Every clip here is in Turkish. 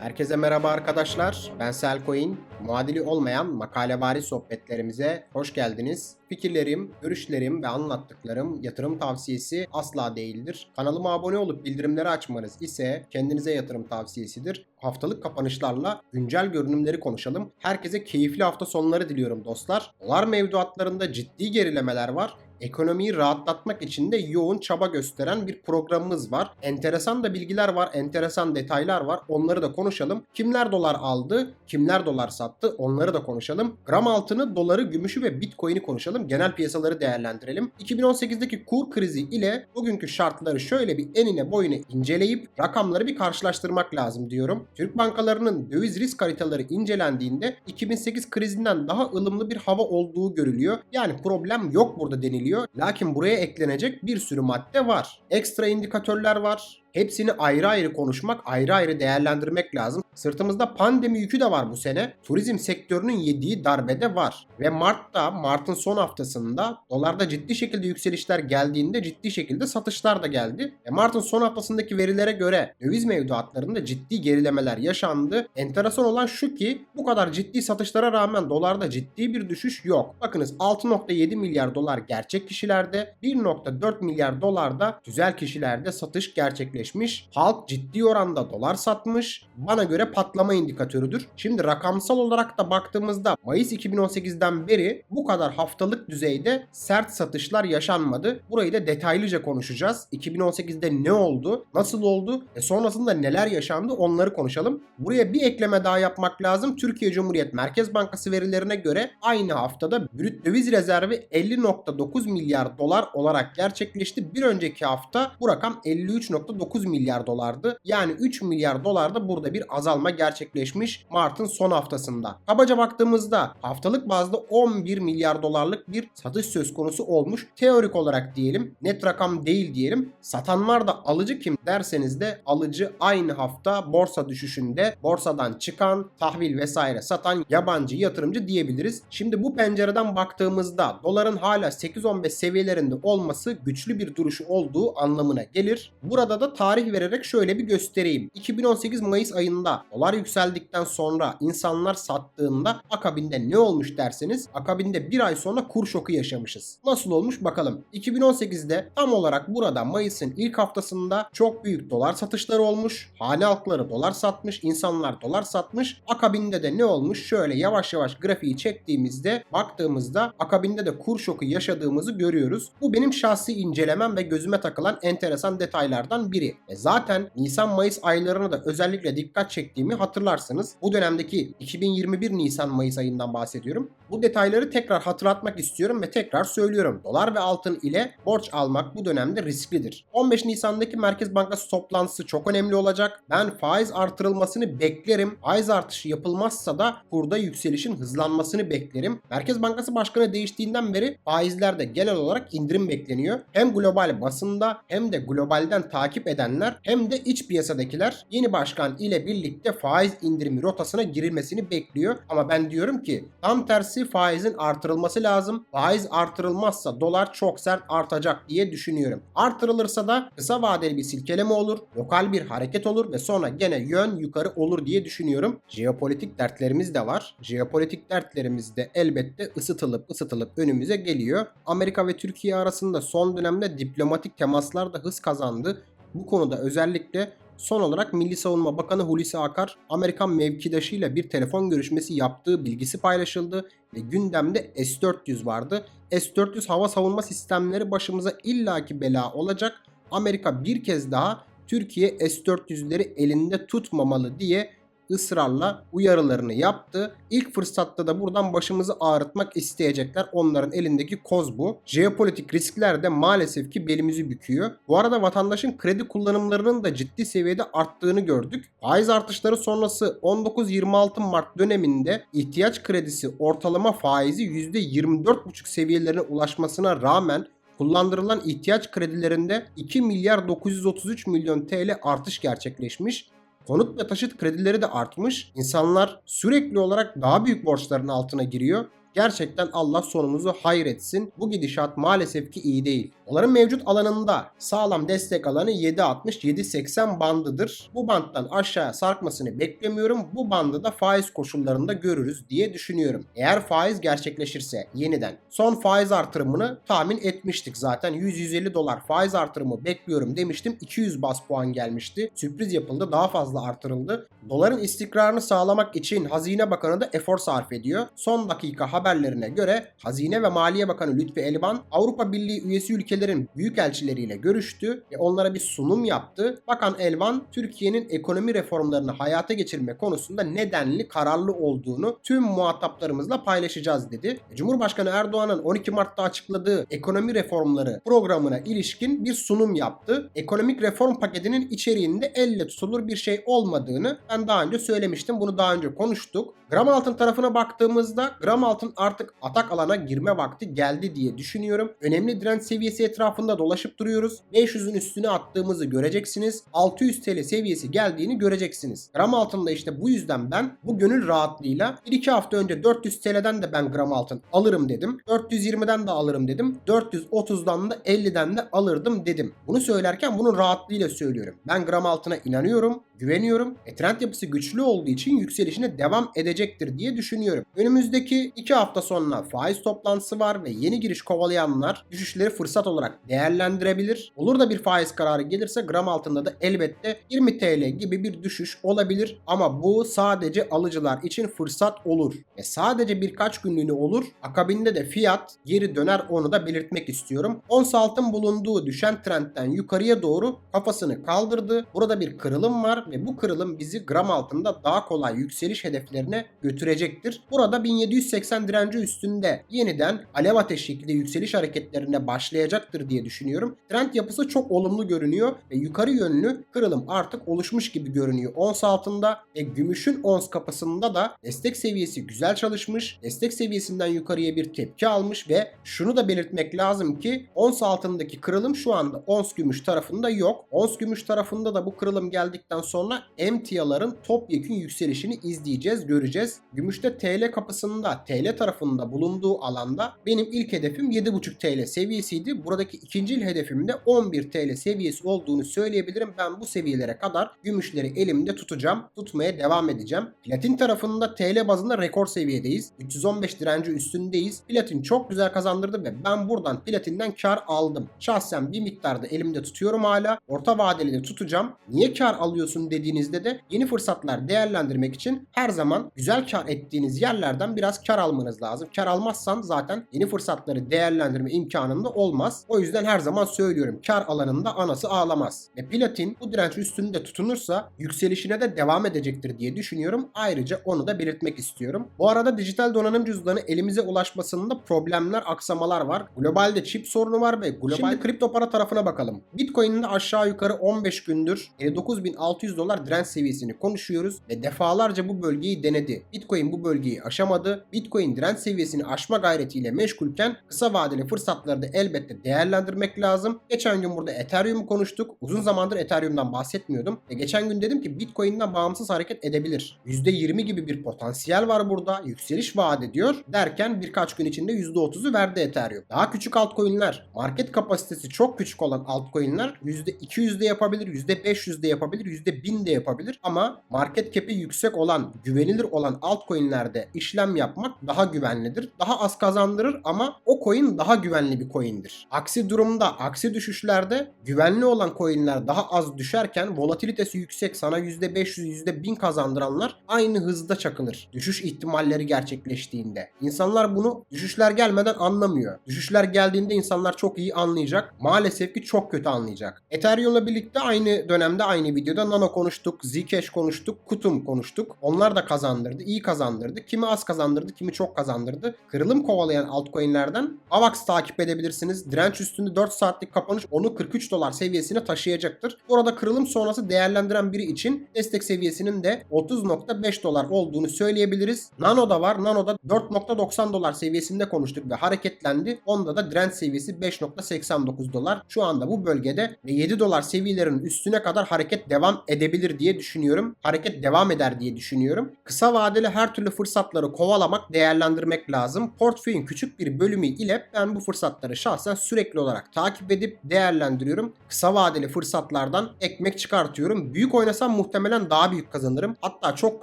Herkese merhaba arkadaşlar. Ben Selcoin. Muadili olmayan makalevari sohbetlerimize hoş geldiniz. Fikirlerim, görüşlerim ve anlattıklarım yatırım tavsiyesi asla değildir. Kanalıma abone olup bildirimleri açmanız ise kendinize yatırım tavsiyesidir. Haftalık kapanışlarla güncel görünümleri konuşalım. Herkese keyifli hafta sonları diliyorum dostlar. Dolar mevduatlarında ciddi gerilemeler var ekonomiyi rahatlatmak için de yoğun çaba gösteren bir programımız var. Enteresan da bilgiler var, enteresan detaylar var. Onları da konuşalım. Kimler dolar aldı, kimler dolar sattı onları da konuşalım. Gram altını, doları, gümüşü ve bitcoin'i konuşalım. Genel piyasaları değerlendirelim. 2018'deki kur krizi ile bugünkü şartları şöyle bir enine boyuna inceleyip rakamları bir karşılaştırmak lazım diyorum. Türk bankalarının döviz risk haritaları incelendiğinde 2008 krizinden daha ılımlı bir hava olduğu görülüyor. Yani problem yok burada deniliyor. Lakin buraya eklenecek bir sürü madde var. Ekstra indikatörler var. Hepsini ayrı ayrı konuşmak, ayrı ayrı değerlendirmek lazım. Sırtımızda pandemi yükü de var bu sene. Turizm sektörünün yediği darbede var. Ve Mart'ta, Mart'ın son haftasında dolarda ciddi şekilde yükselişler geldiğinde ciddi şekilde satışlar da geldi. E Mart'ın son haftasındaki verilere göre döviz mevduatlarında ciddi gerilemeler yaşandı. Enteresan olan şu ki bu kadar ciddi satışlara rağmen dolarda ciddi bir düşüş yok. Bakınız 6.7 milyar dolar gerçek kişilerde, 1.4 milyar dolar da güzel kişilerde satış gerçekleşti gerçekleşmiş. Halk ciddi oranda dolar satmış. Bana göre patlama indikatörüdür. Şimdi rakamsal olarak da baktığımızda Mayıs 2018'den beri bu kadar haftalık düzeyde sert satışlar yaşanmadı. Burayı da detaylıca konuşacağız. 2018'de ne oldu? Nasıl oldu? E sonrasında neler yaşandı? Onları konuşalım. Buraya bir ekleme daha yapmak lazım. Türkiye Cumhuriyet Merkez Bankası verilerine göre aynı haftada brüt döviz rezervi 50.9 milyar dolar olarak gerçekleşti. Bir önceki hafta bu rakam 53.9 9 milyar dolardı. Yani 3 milyar dolarda burada bir azalma gerçekleşmiş Mart'ın son haftasında. Kabaca baktığımızda haftalık bazda 11 milyar dolarlık bir satış söz konusu olmuş. Teorik olarak diyelim net rakam değil diyelim. Satanlar da alıcı kim derseniz de alıcı aynı hafta borsa düşüşünde borsadan çıkan tahvil vesaire satan yabancı yatırımcı diyebiliriz. Şimdi bu pencereden baktığımızda doların hala 8-15 seviyelerinde olması güçlü bir duruşu olduğu anlamına gelir. Burada da tarih vererek şöyle bir göstereyim. 2018 Mayıs ayında dolar yükseldikten sonra insanlar sattığında akabinde ne olmuş derseniz akabinde bir ay sonra kur şoku yaşamışız. Nasıl olmuş bakalım. 2018'de tam olarak burada Mayıs'ın ilk haftasında çok büyük dolar satışları olmuş. Hane halkları dolar satmış, insanlar dolar satmış. Akabinde de ne olmuş? Şöyle yavaş yavaş grafiği çektiğimizde baktığımızda akabinde de kur şoku yaşadığımızı görüyoruz. Bu benim şahsi incelemem ve gözüme takılan enteresan detaylardan biri. E zaten Nisan-Mayıs aylarına da özellikle dikkat çektiğimi hatırlarsınız. Bu dönemdeki 2021 Nisan-Mayıs ayından bahsediyorum. Bu detayları tekrar hatırlatmak istiyorum ve tekrar söylüyorum. Dolar ve altın ile borç almak bu dönemde risklidir. 15 Nisan'daki Merkez Bankası toplantısı çok önemli olacak. Ben faiz artırılmasını beklerim. Faiz artışı yapılmazsa da kurda yükselişin hızlanmasını beklerim. Merkez Bankası Başkanı değiştiğinden beri faizlerde genel olarak indirim bekleniyor. Hem global basında hem de globalden takip edenler hem de iç piyasadakiler yeni başkan ile birlikte faiz indirimi rotasına girilmesini bekliyor. Ama ben diyorum ki tam tersi faizin artırılması lazım. Faiz artırılmazsa dolar çok sert artacak diye düşünüyorum. Artırılırsa da kısa vadeli bir silkeleme olur, lokal bir hareket olur ve sonra gene yön yukarı olur diye düşünüyorum. Jeopolitik dertlerimiz de var. Jeopolitik dertlerimiz de elbette ısıtılıp ısıtılıp önümüze geliyor. Amerika ve Türkiye arasında son dönemde diplomatik temaslar da hız kazandı. Bu konuda özellikle son olarak Milli Savunma Bakanı Hulusi Akar Amerikan mevkidaşıyla bir telefon görüşmesi yaptığı bilgisi paylaşıldı ve gündemde S-400 vardı. S-400 hava savunma sistemleri başımıza illaki bela olacak. Amerika bir kez daha Türkiye S-400'leri elinde tutmamalı diye ısrarla uyarılarını yaptı. İlk fırsatta da buradan başımızı ağrıtmak isteyecekler. Onların elindeki koz bu. Jeopolitik riskler de maalesef ki belimizi büküyor. Bu arada vatandaşın kredi kullanımlarının da ciddi seviyede arttığını gördük. Faiz artışları sonrası 19-26 Mart döneminde ihtiyaç kredisi ortalama faizi %24,5 seviyelerine ulaşmasına rağmen kullandırılan ihtiyaç kredilerinde 2 milyar 933 milyon TL artış gerçekleşmiş. Konut ve taşıt kredileri de artmış. İnsanlar sürekli olarak daha büyük borçların altına giriyor. Gerçekten Allah sonumuzu hayretsin. Bu gidişat maalesef ki iyi değil. Doların mevcut alanında sağlam destek alanı 7.60-7.80 bandıdır. Bu banttan aşağıya sarkmasını beklemiyorum. Bu bandı da faiz koşullarında görürüz diye düşünüyorum. Eğer faiz gerçekleşirse yeniden son faiz artırımını tahmin etmiştik zaten. 100-150 dolar faiz artırımı bekliyorum demiştim. 200 bas puan gelmişti. Sürpriz yapıldı. Daha fazla artırıldı. Doların istikrarını sağlamak için Hazine Bakanı da efor sarf ediyor. Son dakika haberlerine göre Hazine ve Maliye Bakanı Lütfi Elvan Avrupa Birliği üyesi ülkelerin büyükelçileriyle görüştü ve onlara bir sunum yaptı. Bakan Elvan Türkiye'nin ekonomi reformlarını hayata geçirme konusunda nedenli kararlı olduğunu tüm muhataplarımızla paylaşacağız dedi. Cumhurbaşkanı Erdoğan'ın 12 Mart'ta açıkladığı ekonomi reformları programına ilişkin bir sunum yaptı. Ekonomik reform paketinin içeriğinde elle tutulur bir şey olmadığını ben daha önce söylemiştim. Bunu daha önce konuştuk. Gram altın tarafına baktığımızda gram altın artık atak alana girme vakti geldi diye düşünüyorum. Önemli direnç seviyesi etrafında dolaşıp duruyoruz. 500'ün üstüne attığımızı göreceksiniz. 600 TL seviyesi geldiğini göreceksiniz. Gram altında işte bu yüzden ben bu gönül rahatlığıyla 1-2 hafta önce 400 TL'den de ben gram altın alırım dedim. 420'den de alırım dedim. 430'dan da 50'den de alırdım dedim. Bunu söylerken bunun rahatlığıyla söylüyorum. Ben gram altına inanıyorum, güveniyorum. E, trend yapısı güçlü olduğu için yükselişine devam edecektir diye düşünüyorum. Önümüzdeki 2 hafta sonra faiz toplantısı var ve yeni giriş kovalayanlar düşüşleri fırsat olarak değerlendirebilir. Olur da bir faiz kararı gelirse gram altında da elbette 20 TL gibi bir düşüş olabilir ama bu sadece alıcılar için fırsat olur. E sadece birkaç günlüğüne olur. Akabinde de fiyat geri döner onu da belirtmek istiyorum. Ons altın bulunduğu düşen trendten yukarıya doğru kafasını kaldırdı. Burada bir kırılım var ve bu kırılım bizi gram altında daha kolay yükseliş hedeflerine götürecektir. Burada 1780 direnci üstünde yeniden alev ateş şekilde yükseliş hareketlerine başlayacaktır diye düşünüyorum. Trend yapısı çok olumlu görünüyor ve yukarı yönlü kırılım artık oluşmuş gibi görünüyor ons altında ve gümüşün ons kapısında da destek seviyesi güzel çalışmış. Destek seviyesinden yukarıya bir tepki almış ve şunu da belirtmek lazım ki ons altındaki kırılım şu anda ons gümüş tarafında yok. Ons gümüş tarafında da bu kırılım geldikten sonra emtiaların topyekün yükselişini izleyeceğiz, göreceğiz. Gümüşte TL kapısında, TL tarafında bulunduğu alanda benim ilk hedefim 7.5 TL seviyesiydi. Buradaki ikinci hedefim de 11 TL seviyesi olduğunu söyleyebilirim. Ben bu seviyelere kadar gümüşleri elimde tutacağım. Tutmaya devam edeceğim. Platin tarafında TL bazında rekor seviyedeyiz. 315 direnci üstündeyiz. Platin çok güzel kazandırdı ve ben buradan platinden kar aldım. Şahsen bir miktarda elimde tutuyorum hala. Orta vadeli de tutacağım. Niye kar alıyorsun dediğinizde de yeni fırsatlar değerlendirmek için her zaman güzel kar ettiğiniz yerlerden biraz kar almanız lazım. Kar almazsan zaten yeni fırsatları değerlendirme imkanında olmaz. O yüzden her zaman söylüyorum kar alanında anası ağlamaz. Ve platin bu direnç üstünde tutunursa yükselişine de devam edecektir diye düşünüyorum. Ayrıca onu da belirtmek istiyorum. Bu arada dijital donanım cüzdanı elimize ulaşmasında problemler, aksamalar var. Globalde çip sorunu var ve global Şimdi kripto para tarafına bakalım. Bitcoin'in de aşağı yukarı 15 gündür 59.600 dolar direnç seviyesini konuşuyoruz ve defalarca bu bölgeyi denedi. Bitcoin bu bölgeyi aşamadı. Bitcoin direnç seviyesini aşma gayretiyle meşgulken kısa vadeli fırsatları da elbette değerlendirmek lazım. Geçen gün burada Ethereum'u konuştuk. Uzun zamandır Ethereum'dan bahsetmiyordum. Ve geçen gün dedim ki Bitcoin'den bağımsız hareket edebilir. %20 gibi bir potansiyel var burada. Yükseliş vaat ediyor. Derken birkaç gün içinde %30'u verdi Ethereum. Daha küçük altcoin'ler, market kapasitesi çok küçük olan altcoin'ler %200 de yapabilir, %500 de yapabilir, %1000 de yapabilir. Ama market cap'i yüksek olan, güvenilir olan altcoin'lerde işlem yapmak daha güvenlidir. Daha az kazandırır ama o coin daha güvenli bir coin'dir. Aksi durumda, aksi düşüşlerde güvenli olan coin'ler daha az düşerken volatilitesi yüksek sana %500, %1000 kazandıranlar aynı hızda çakılır. Düşüş ihtimalleri gerçekleştiğinde. İnsanlar bunu düşüşler gelmeden anlamıyor. Düşüşler geldiğinde insanlar çok iyi anlayacak. Maalesef ki çok kötü anlayacak. Ethereum'la birlikte aynı dönemde aynı videoda Nano konuştuk, Zcash konuştuk, Kutum konuştuk. Onlar da kazandırdı, iyi kazandırdı. Kimi az kazandırdı, kimi çok kazandırdı. Kırılım kovalayan altcoin'lerden AVAX takip edebilirsiniz. Direnç üstünde 4 saatlik kapanış onu 43 dolar seviyesine taşıyacaktır. Burada kırılım sonrası değerlendiren biri için destek seviyesinin de 30.5 dolar olduğunu söyleyebiliriz. Nano da var. Nano da 4.90 dolar seviyesinde konuştuk ve hareketlendi. Onda da direnç seviyesi 5.89 dolar. Şu anda bu bölgede ve 7 dolar seviyelerinin üstüne kadar hareket devam edebilir diye düşünüyorum. Hareket devam eder diye düşünüyorum. Kısa vadeli her türlü fırsatları kovalamak, değerlendirmek lazım. Portföyün küçük bir bölümü ile ben bu fırsatları şahsen sürekli olarak takip edip değerlendiriyorum. Kısa vadeli fırsatlardan ekmek çıkartıyorum. Büyük oynasam muhtemelen daha büyük kazanırım. Hatta çok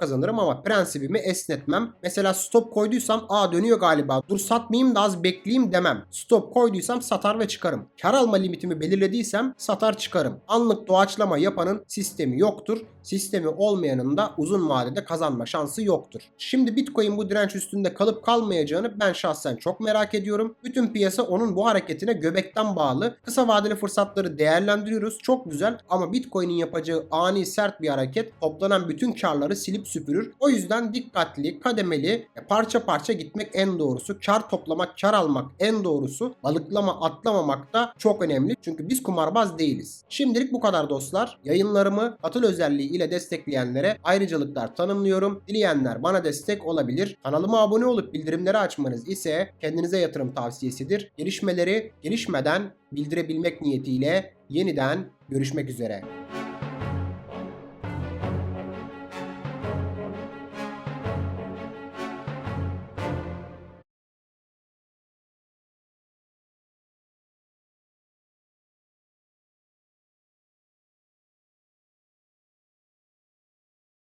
kazanırım ama prensibimi esnetmem. Mesela stop koyduysam aa dönüyor galiba dur satmayayım da az bekleyeyim demem. Stop koyduysam satar ve çıkarım. Kar alma limitimi belirlediysem satar çıkarım. Anlık doğaçlama yapanın sistemi yoktur. Sistemi olmayanın da uzun vadede kazanma şansı yoktur. Şimdi Bitcoin bu direnç üstünde kalıp kalmayacağını ben şahsen çok merak ediyorum. Bütün piyasa onun bu hareketine göbekten bağlı. Kısa vadeli fırsatları değerlendiriyoruz. Çok güzel ama Bitcoin'in yapacağı ani sert bir hareket toplanan bütün karları silip süpürür. O yüzden dikkatli, kademeli, e, parça parça gitmek en doğrusu. Kar toplamak, kar almak en doğrusu. Balıklama atlamamak da çok önemli. Çünkü biz kumarbaz değiliz. Şimdilik bu kadar dostlar. Yayınlarımı katıl özelliği ile destekleyenlere ayrıcalıklar tanımlıyorum. Dileyenler bana destek olabilir. Kanalıma abone olup bildirimleri açmanız ise kendinize yatırım tavsiyesidir. Gelişmeleri gelişmeden bildirebilmek niyetiyle yeniden görüşmek üzere.